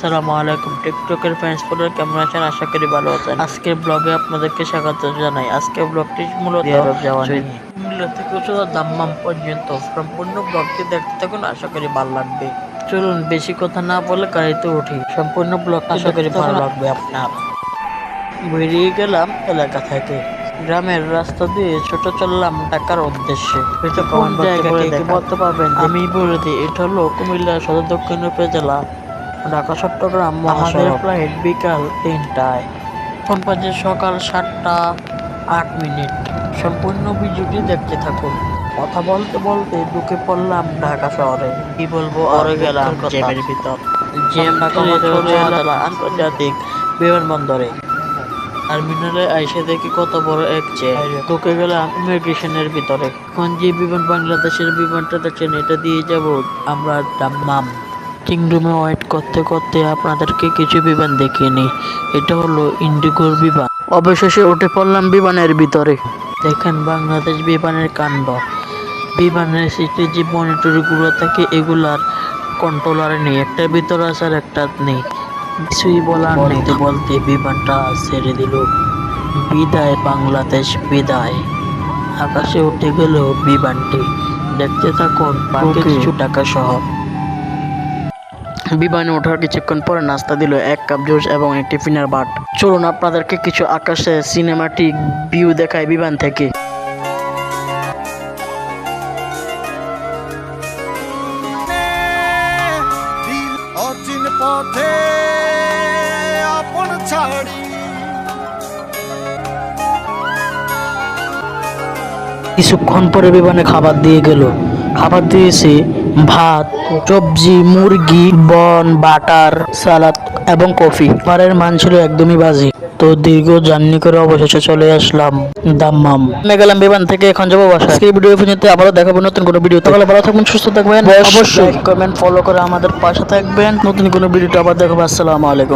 আসসালামু আলাইকুম টিকটকের ফ্রেন্ডস ফলোয়ার কেমন আছেন? আশা করি ভালো আছেন। আজকের ব্লগে আপনাদেরকে স্বাগত জানাই। আজকের ব্লগটি মূলত মূল্য থেকে দাম্মাম পর্যন্ত। সম্পূর্ণ ব্লগটি দেখতে থাকুন আশা করি ভালো লাগবে। চলুন বেশি কথা না বলে গাড়িতে উঠি। সম্পূর্ণ ব্লগ আশা করি ভালো লাগবে আপনার। বেরিয়ে গেলাম এলাকা থেকে। গ্রামের রাস্তা দিয়ে ছোট চললাম ঢাকার উদ্দেশ্যে। বলতে পারবেন আমি বলে দিই এটা হলো কুমিল্লা সদর দক্ষিণ উপজেলা। ঢাকা চট্টগ্রাম আমাদের ফ্লাইট বিকাল তিনটায়। এখন বাজে সকাল সাতটা আট মিনিট। সম্পূর্ণ ভিডিওটি দেখতে থাকুন। কথা বলতে বলতে ঢুকে পড়লাম ঢাকা শহরে। কি বলব? আরও গেলাম জ্যামের ভিতর। জ্যাম আন্তর্জাতিক বিমানবন্দরে। টার্মিনালে আইসে দেখি কত বড় এক চেয়ার ঢুকে গেলাম ইমিগ্রেশনের ভিতরে। এখন যে বিমান বাংলাদেশের বিমানটা দেখছেন এটা দিয়ে যাব আমরা দাম্মাম। কিংডমে ওয়েট করতে করতে আপনাদেরকে কিছু বিমান দেখিয়ে নিই। এটা হলো ইন্ডিগোর বিমান। অবশেষে উঠে পড়লাম বিমানের ভিতরে। দেখেন বাংলাদেশ বিমানের কাণ্ড। বিমানের সিটে যে মনিটরগুলো থাকে এগুলার কন্ট্রোলার নেই। একটা ভিতরে আছে আর একটা নেই। কিছুই বলার নেই। বলতে বিমানটা ছেড়ে দিল। বিদায় বাংলাদেশ বিদায়। আকাশে উঠে গেল বিমানটি। দেখতে থাকুন বাকি কিছু টাকা সহ। বিমানে ওঠার কিছুক্ষণ পরে নাস্তা দিল এক কাপ জুস এবং একটি টিফিনের বাট। চলুন আপনাদেরকে কিছু আকাশে সিনেমাটিক ভিউ দেখায় বিমান থেকে। পথে আপন ছাড়ি। কিছুক্ষণ পরে বিমানে খাবার দিয়ে গেল। খাবার দিয়েছে ভাত সবজি মুরগি বন বাটার সালাদ এবং কফি। খাবারের মান ছিল একদমই বাজে। তো দীর্ঘ জার্নি করে অবশেষে চলে আসলাম দাম্মাম। মেঘালাম গেলাম বিমান থেকে এখন যাব বাসা এই ভিডিও পর্যন্ত আবারও দেখাবো নতুন কোনো ভিডিও তাহলে ভালো থাকবেন সুস্থ থাকবেন। অবশ্যই। কমেন্ট ফলো করে আমাদের পাশে থাকবেন। নতুন কোনো ভিডিওটা আবার দেখাবো। আসসালামু আলাইকুম।